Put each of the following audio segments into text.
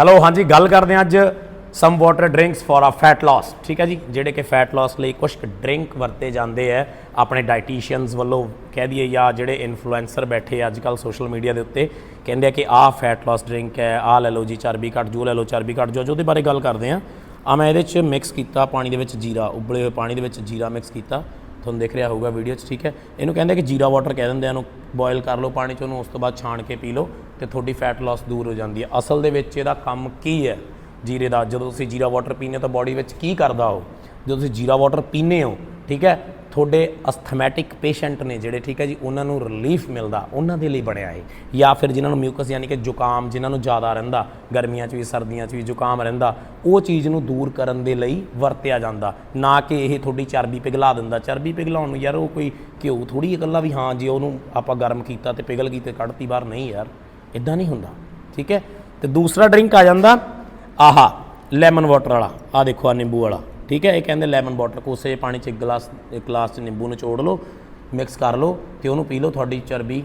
Hello ਹਾਂਜੀ, ਗੱਲ ਕਰਦੇ ਹਾਂ ਅੱਜ some water drinks for a fat loss ਠੀਕ ਹੈ ਜੀ? ਜਿਹੜੇ ਕਿ ਫੈਟ ਲਾਸ ਲਈ ਕੁਝ ਡਰਿੰਕ ਵਰਤੇ ਜਾਂਦੇ ਆ ਆਪਣੇ ਡਾਈਟੀਸ਼ੀਅਨਸ ਵੱਲੋਂ, ਕਹਿ ਦਈਏ ਜਾਂ ਜਿਹੜੇ ਇਨਫਲੂਐਂਸਰ ਬੈਠੇ ਅੱਜ ਕੱਲ ਸੋਸ਼ਲ ਮੀਡੀਆ ਦੇ ਉੱਤੇ, ਕਹਿੰਦੇ ਆ ਕਿ ਆਹ ਫੈਟ ਲਾਸ ਡਰਿੰਕ ਹੈ, ਆਹ ਲੈ ਲਓ ਜੀ, ਚਰਬੀ ਘੱਟ ਜੂ, ਲੈ ਲਓ, ਚਰਬੀ ਘੱਟ ਜੋ ਉਹਦੇ ਬਾਰੇ ਗੱਲ ਕਰਦੇ ਆ ਆ ਮੈਂ ਇਹਦੇ 'ਚ ਮਿਕਸ ਕੀਤਾ, ਪਾਣੀ ਦੇ ਵਿੱਚ ਜੀਰਾ, ਉਬਲੇ ਹੋਏ ਪਾਣੀ ਦੇ ਵਿੱਚ ਜੀਰਾ ਮਿਕਸ ਕੀਤਾ। ਤੁਹਾਨੂੰ ਦਿਖ ਰਿਹਾ ਹੋਊਗਾ ਵੀਡੀਓ 'ਚ, ਠੀਕ ਹੈ? ਇਹਨੂੰ ਕਹਿੰਦੇ ਕਿ ਜੀਰਾ ਵਾਟਰ ਕਹਿ ਦਿੰਦੇ ਆ ਇਹਨੂੰ ਬੋਇਲ ਕਰ ਲਓ ਪਾਣੀ 'ਚ ਉਹਨੂੰ, ਉਸ ਤੋਂ ਬਾਅਦ ਛਾਣ ਕੇ ਪੀ ਲਓ ਤੇ ਤੁਹਾਡੀ ਫੈਟ ਲਾਸ ਦੂਰ ਹੋ ਜਾਂਦੀ ਹੈ। ਅਸਲ ਦੇ ਵਿੱਚ ਇਹਦਾ ਕੰਮ ਕੀ ਹੈ ਜੀਰੇ ਦਾ? ਜਦੋਂ ਤੁਸੀਂ ਜੀਰਾ ਵਾਟਰ ਪੀਂਦੇ ਹੋ ਤਾਂ ਬਾਡੀ ਵਿੱਚ ਕੀ ਕਰਦਾ ਉਹ? ਜਦੋਂ ਤੁਸੀਂ ਜੀਰਾ ਵਾਟਰ ਪੀਂਦੇ ਹੋ ਠੀਕ ਹੈ? ਤੁਹਾਡੇ ਅਸਥਮੈਟਿਕ ਪੇਸ਼ੈਂਟ ਨੇ ਜਿਹੜੇ, ਠੀਕ ਹੈ ਜੀ, ਉਹਨਾਂ ਨੂੰ ਰਿਲੀਫ ਮਿਲਦਾ, ਉਹਨਾਂ ਦੇ ਲਈ ਬਣਿਆ ਹੈ ਜਾਂ ਫਿਰ ਜਿਨ੍ਹਾਂ ਨੂੰ ਮਿਊਕਸ ਯਾਨੀ ਕਿ ਜ਼ੁਕਾਮ, ਜਿਨ੍ਹਾਂ ਨੂੰ ਜ਼ਿਆਦਾ ਰਹਿੰਦਾ, ਗਰਮੀਆਂ 'ਚ ਵੀ, ਸਰਦੀਆਂ 'ਚ ਵੀ ਜ਼ੁਕਾਮ ਰਹਿੰਦਾ, ਉਹ ਚੀਜ਼ ਨੂੰ ਦੂਰ ਕਰਨ ਦੇ ਲਈ ਵਰਤਿਆ ਜਾਂਦਾ। ਨਾ ਕਿ ਇਹ ਤੁਹਾਡੀ ਚਰਬੀ ਪਿਘਲਾ ਦਿੰਦਾ। ਚਰਬੀ ਪਿਘਲਾਉਣ ਨੂੰ ਯਾਰ ਉਹ ਕੋਈ ਘਿਓ ਥੋੜੀ ਇਕੱਲਾ ਵੀ, ਹਾਂ ਜੇ, ਉਹਨੂੰ ਆਪਾਂ ਗਰਮ ਕੀਤਾ ਤੇ ਪਿਘਲ ਗਈ ਤੇ ਕੱਢਤੀ ਬਾਹਰ, ਨਹੀਂ ਯਾਰ ਇਦਾਂ ਨਹੀਂ ਹੁੰਦਾ, ਠੀਕ ਹੈ? ਤੇ ਦੂਸਰਾ ਡਰਿੰਕ ਆ ਜਾਂਦਾ, ਆਹਾ ਲੈਮਨ ਵਾਟਰ ਵਾਲਾ ਆ ਦੇਖੋ ਆ ਨਿੰਬੂ ਵਾਲਾ। ਠੀਕ ਹੈ, ਇਹ ਕਹਿੰਦੇ ਲੈਮਨ ਵਾਟਰ ਕੋਸੇ ਪਾਣੀ 'ਚ ਇੱਕ ਗਲਾਸ ਇੱਕ ਗਲਾਸ 'ਚ ਨਿੰਬੂ ਨਿਚੋੜ ਲਓ ਮਿਕਸ ਕਰ ਲਓ ਤੇ ਉਹਨੂੰ ਪੀ ਲਓ ਤੁਹਾਡੀ ਚਰਬੀ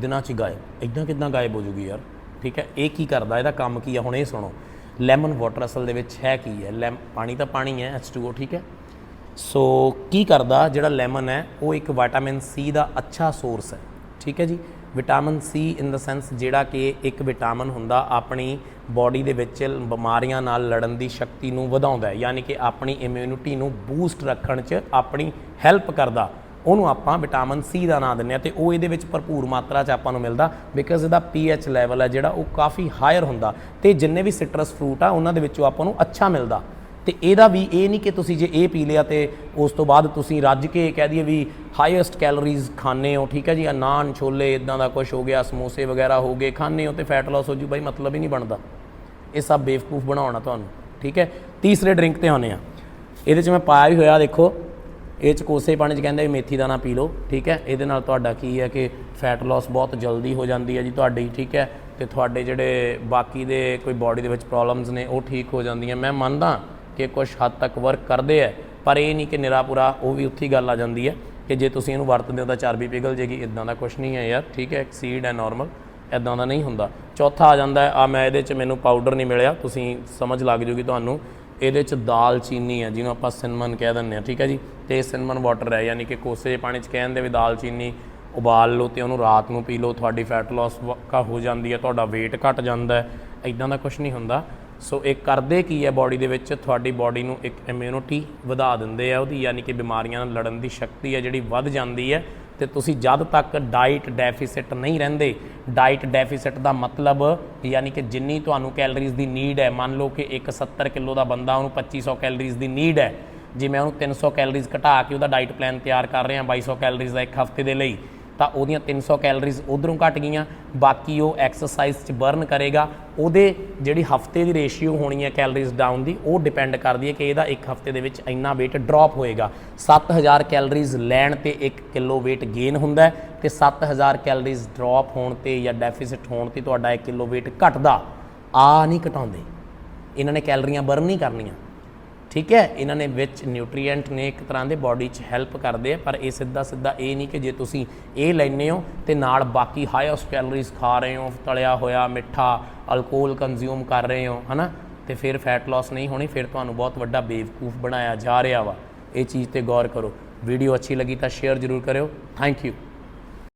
ਦਿਨਾਂ 'ਚ ਗਾਇਬ। ਇਦਾਂ ਕਿਦਾਂ ਗਾਇਬ ਹੋ ਜੂਗੀ ਯਾਰ? ਠੀਕ ਹੈ, ਇਹ ਕੀ ਕਰਦਾ, ਇਹਦਾ ਕੰਮ ਕੀ ਆ? ਹੁਣ ਇਹ ਸੁਣੋ ਲੈਮਨ ਵਾਟਰ ਅਸਲ ਦੇ ਵਿੱਚ ਹੈ ਕੀ ਹੈ? ਲੈਮ ਪਾਣੀ ਤਾਂ ਪਾਣੀ ਹੈ H2O ਠੀਕ ਹੈ? ਸੋ ਕੀ ਕਰਦਾ, ਜਿਹੜਾ ਲੈਮਨ ਹੈ, ਉਹ ਇੱਕ ਵਿਟਾਮਿਨ ਸੀ ਦਾ ਅੱਛਾ ਸੋਰਸ ਹੈ। ਠੀਕ ਹੈ ਜੀ? ਵਿਟਾਮਿਨ ਸੀ ਇਨ ਦਾ ਸੈਂਸ ਜਿਹੜਾ ਕਿ ਇੱਕ ਵਿਟਾਮਿਨ ਹੁੰਦਾ ਆਪਣੀ ਬਾਡੀ ਦੇ ਵਿੱਚ ਬਿਮਾਰੀਆਂ ਨਾਲ ਲੜਨ ਦੀ ਸ਼ਕਤੀ ਨੂੰ ਵਧਾਉਂਦਾ ਹੈ, ਯਾਨੀ ਕਿ ਆਪਣੀ ਇਮਿਊਨਿਟੀ ਨੂੰ ਬੂਸਟ ਰੱਖਣ 'ਚ ਆਪਣੀ ਹੈਲਪ ਕਰਦਾ। ਉਹਨੂੰ ਆਪਾਂ ਵਿਟਾਮਿਨ ਸੀ ਦਾ ਨਾਂ ਦਿੰਦੇ ਆ ਤੇ ਉਹ ਇਹਦੇ ਵਿੱਚ ਭਰਪੂਰ ਮਾਤਰਾ 'ਚ ਆਪਾਂ ਨੂੰ ਮਿਲਦਾ ਬਿਕਾਜ਼ ਇਹਦਾ ਪੀਐਚ ਲੈਵਲ ਹੈ ਜਿਹੜਾ ਉਹ ਕਾਫੀ ਹਾਇਰ ਹੁੰਦਾ ਤੇ ਜਿੰਨੇ ਵੀ ਸਿਟਰਸ ਫਰੂਟ ਆ, ਉਹਨਾਂ ਦੇ ਵਿੱਚੋਂ ਆਪਾਂ ਨੂੰ ਅੱਛਾ ਮਿਲਦਾ। ਤੇ ਇਹਦਾ ਵੀ ਇਹ ਨਹੀਂ ਕਿ ਤੁਸੀਂ ਜੇ ਇਹ ਪੀ ਲਿਆ ਤੇ ਉਸ ਤੋਂ ਬਾਅਦ ਤੁਸੀਂ ਰੱਜ ਕੇ ਕਹਿ ਦਈਏ ਵੀ ਹਾਈਐਸਟ ਕੈਲੋਰੀਜ਼ ਖਾਣੇ ਹੋ, ਠੀਕ ਹੈ ਜੀ? ਆ ਨਾਨ, ਛੋਲੇ ਇਦਾਂ ਦਾ ਕੁਝ ਹੋ ਗਿਆ, ਸਮੋਸੇ ਵਗੈਰਾ ਹੋ ਗਏ ਖਾਣੇ ਹੋ ਤੇ ਫੈਟ ਲਾਸ ਹੋ ਜੂ, ਬਾਈ ਮਤਲਬ ਹੀ ਨਹੀਂ ਬਣਦਾ। ਇਹ ਸਭ ਬੇਵਕੂਫ ਬਣਾਉਣਾ ਤੁਹਾਨੂੰ, ਠੀਕ ਹੈ? ਤੀਸਰੇ ਡਰਿੰਕ ਤੇ ਆਉਂਦੇ ਆ ਇਹਦੇ 'ਚ ਮੈਂ ਪਾਇਆ ਵੀ ਹੋਇਆ, ਦੇਖੋ, ਇਹ 'ਚ ਕੋਸੇ ਪਾਣੀ 'ਚ ਕਹਿੰਦੇ ਮੇਥੀ ਦਾਣਾ ਪੀ ਲਓ, ਠੀਕ ਹੈ? ਇਹਦੇ ਨਾਲ ਤੁਹਾਡਾ ਕੀ ਹੈ ਕਿ ਫੈਟ ਲਾਸ ਬਹੁਤ ਜਲਦੀ ਹੋ ਜਾਂਦੀ ਹੈ ਜੀ ਤੁਹਾਡੀ, ਠੀਕ ਹੈ? ਤੇ ਤੁਹਾਡੇ ਜਿਹੜੇ ਬਾਕੀ ਦੇ ਕੋਈ ਬਾਡੀ ਦੇ ਵਿੱਚ ਪ੍ਰੋਬਲਮਸ ਨੇ, ਉਹ ਠੀਕ ਹੋ ਜਾਂਦੀਆਂ। ਮੈਂ ਮੰਨਦਾ ਕਿ ਕੁਝ ਹੱਦ ਤੱਕ ਵਰਕ ਕਰਦੇ ਆ, ਪਰ ਇਹ ਨਹੀਂ ਕਿ ਨਿਰਾਪੁਰਾ ਉਹ ਵੀ ਉੱਥੀ ਗੱਲ ਆ ਜਾਂਦੀ ਹੈ ਕਿ ਜੇ ਤੁਸੀਂ ਇਹਨੂੰ ਵਰਤਦੇ ਹੋ ਤਾਂ ਚਰਬੀ ਪਿਘਲ ਜੇਗੀ ਇਦਾਂ ਦਾ ਕੁਝ ਨਹੀਂ ਹੈ ਯਾਰ, ਠੀਕ ਹੈ ਸੀਡ ਹੈ ਨਾਰਮਲ ਇਦਾਂ ਦਾ ਨਹੀਂ ਹੁੰਦਾ। ਚੌਥਾ ਆ ਜਾਂਦਾ ਆ ਮੈਂ ਇਹਦੇ 'ਚ ਮੈਨੂੰ ਪਾਊਡਰ ਨਹੀਂ ਮਿਲਿਆ, ਤੁਸੀਂ ਸਮਝ ਲੱਗ ਜੂਗੀ ਤੁਹਾਨੂੰ, ਇਹਦੇ 'ਚ ਦਾਲ ਚੀਨੀ ਹੈ, ਜਿਹਨੂੰ ਆਪਾਂ ਸਿਨਮਨ ਕਹਿ ਦਿੰਦੇ ਆ ਠੀਕ ਹੈ ਜੀ, ਤੇ ਸਿਨਮਨ ਵਾਟਰ ਹੈ, ਯਾਨੀ ਕਿ ਕੋਸੇ ਜਿਹੇ ਪਾਣੀ 'ਚ ਕਹਿੰਦੇ ਵੀ ਦਾਲ ਚੀਨੀ ਉਬਾਲ ਲਓ ਤੇ ਉਹਨੂੰ ਰਾਤ ਨੂੰ ਪੀ ਲਓ, ਤੁਹਾਡੀ ਫੈਟ ਲਾਸ ਕਾ ਹੋ ਜਾਂਦੀ ਹੈ, ਤੁਹਾਡਾ weight ਘਟ ਜਾਂਦਾ ਹੈ ਇਦਾਂ ਦਾ ਕੁਝ ਨਹੀਂ ਹੁੰਦਾ। ਸੋ ਇਹ ਕਰਦੇ ਕੀ ਹੈ ਬਾਡੀ ਦੇ ਵਿੱਚ? ਤੁਹਾਡੀ ਬਾਡੀ ਨੂੰ ਇੱਕ ਇਮਿਊਨਿਟੀ ਵਧਾ ਦਿੰਦੇ ਆ ਉਹਦੀ, ਯਾਨੀ ਕਿ ਬਿਮਾਰੀਆਂ ਨਾਲ ਲੜਨ ਦੀ ਸ਼ਕਤੀ ਹੈ ਜਿਹੜੀ ਵੱਧ ਜਾਂਦੀ ਹੈ। ਤੇ ਤੁਸੀਂ ਜਦ ਤੱਕ ਡਾਈਟ ਡੈਫੀਸਿਟ ਨਹੀਂ ਰਹਿੰਦੇ ਡਾਈਟ ਡੈਫੀਸਿਟ ਦਾ ਮਤਲਬ ਯਾਨੀ ਕਿ ਜਿੰਨੀ ਤੁਹਾਨੂੰ ਕੈਲਰੀਜ਼ ਦੀ ਨੀਡ ਹੈ, ਮੰਨ ਲਓ ਕਿ ਇੱਕ 70 ਕਿਲੋ ਦਾ ਬੰਦਾ, ਉਹਨੂੰ 2500 ਕੈਲਰੀਜ਼ ਦੀ ਨੀਡ ਹੈ। ਜੇ ਮੈਂ ਉਹਨੂੰ 300 ਕੈਲਰੀਜ਼ ਘਟਾ ਕੇ ਉਹਦਾ ਡਾਈਟ ਪਲਾਨ ਤਿਆਰ ਕਰ ਰਿਹਾ 2200 ਕੈਲਰੀਜ਼ ਦਾ ਇੱਕ ਹਫ਼ਤੇ ਦੇ ਲਈ ਤਾਂ ਉਹਦੀਆਂ 300 ਕੈਲਰੀਜ਼ ਉਧਰੋਂ ਘਟ ਗਈਆਂ, ਬਾਕੀ ਉਹ ਐਕਸਰਸਾਈਜ਼ 'ਚ ਬਰਨ ਕਰੇਗਾ। ਉਹਦੇ ਜਿਹੜੀ ਹਫ਼ਤੇ ਦੀ ਰੇਸ਼ੀਓ ਹੋਣੀ ਹੈ ਕੈਲਰੀਜ਼ ਡਾਊਨ ਦੀ, ਉਹ ਡਿਪੈਂਡ ਕਰਦੀ ਹੈ ਕਿ ਇਹਦਾ ਇੱਕ ਹਫ਼ਤੇ ਦੇ ਵਿੱਚ ਇੰਨਾ weight ਡ੍ਰੌਪ ਹੋਏਗਾ। 7000 ਕੈਲਰੀਜ਼ ਲੈਣ ਤੇ 1 ਕਿਲੋ weight ਗੇਨ ਹੁੰਦਾ ਹੈ ਤੇ 7000 ਕੈਲਰੀਜ਼ ਡ੍ਰੌਪ ਹੋਣ ਤੇ ਜਾਂ ਡੈਫਿਸਿਟ ਹੋਣ ਤੇ ਤੁਹਾਡਾ 1 ਕਿਲੋ weight ਘਟਦਾ। ਆ ਨਹੀਂ ਘਟਾਉਂਦੇ। ਇਹਨਾਂ ਨੇ ਕੈਲਰੀਆਂ ਬਰਨ ਨਹੀਂ ਕਰਨੀਆਂ। ਠੀਕ ਹੈ? ਇਹਨਾਂ ਨੇ ਵਿੱਚ ਨਿਊਟ੍ਰੀਐਂਟ ਨੇ ਇੱਕ ਤਰ੍ਹਾਂ ਦੇ ਬਾਡੀ 'ਚ ਹੈਲਪ ਕਰਦੇ ਆ, ਪਰ ਇਹ ਸਿੱਧਾ ਸਿੱਧਾ ਇਹ ਨਹੀਂ ਕਿ ਜੇ ਤੁਸੀਂ ਇਹ ਲੈਨੇ ਹੋ ਤੇ ਨਾਲ ਬਾਕੀ ਹਾਈਐਸਟ ਕੈਲਰੀਜ਼ ਖਾ ਰਹੇ ਹੋ, ਤਲਿਆ ਹੋਇਆ, ਮਿੱਠਾ ਅਲਕੋਹਲ ਕੰਜ਼ਿਊਮ ਕਰ ਰਹੇ ਹੋ, ਹਨਾ? ਤੇ ਫਿਰ ਫੈਟ ਲਾਸ ਨਹੀਂ ਹੋਣੀ, ਫਿਰ ਤੁਹਾਨੂੰ ਬਹੁਤ ਵੱਡਾ ਬੇਵਕੂਫ ਬਣਾਇਆ ਜਾ ਰਿਹਾ ਵਾ। ਇਹ ਚੀਜ਼ ਤੇ ਗੌਰ ਕਰੋ। ਵੀਡੀਓ ਅੱਛੀ ਲੱਗੀ ਤਾਂ ਸ਼ੇਅਰ ਜ਼ਰੂਰ ਕਰਿਓ। Thank you